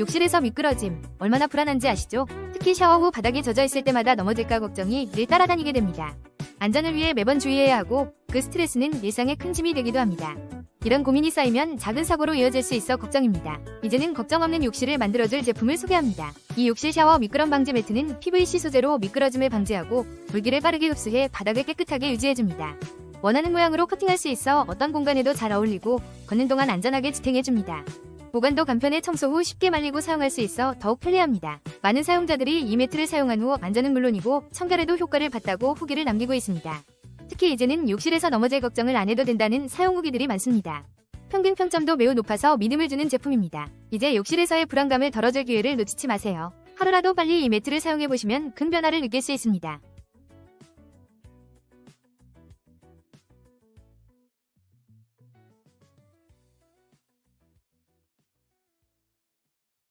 욕실에서 미끄러짐 얼마나 불안한지 아시죠? 특히 샤워 후 바닥에 젖어 있을 때마다 넘어질까 걱정이 늘 따라다니게 됩니다. 안전을 위해 매번 주의해야 하고 그 스트레스는 일상의 큰 짐이 되기도 합니다. 이런 고민이 쌓이면 작은 사고로 이어질 수 있어 걱정입니다. 이제는 걱정 없는 욕실을 만들어줄 제품을 소개합니다. 이 욕실 샤워 미끄럼 방지 매트는 PVC 소재로 미끄러짐을 방지하고 물기를 빠르게 흡수해 바닥을 깨끗하게 유지해줍니다. 원하는 모양으로 커팅할 수 있어 어떤 공간에도 잘 어울리고 걷는 동안 안전하게 지탱해줍니다. 보관도 간편해 청소 후 쉽게 말리고 사용할 수 있어 더욱 편리합니다. 많은 사용자들이 이 매트를 사용한 후 안전은 물론이고 청결에도 효과를 봤다고 후기를 남기고 있습니다. 특히 이제는 욕실에서 넘어질 걱정을 안 해도 된다는 사용 후기들이 많습니다. 평균 평점도 매우 높아서 믿음을 주는 제품입니다. 이제 욕실에서의 불안감을 덜어줄 기회를 놓치지 마세요. 하루라도 빨리 이 매트를 사용해보시면 큰 변화를 느낄 수 있습니다.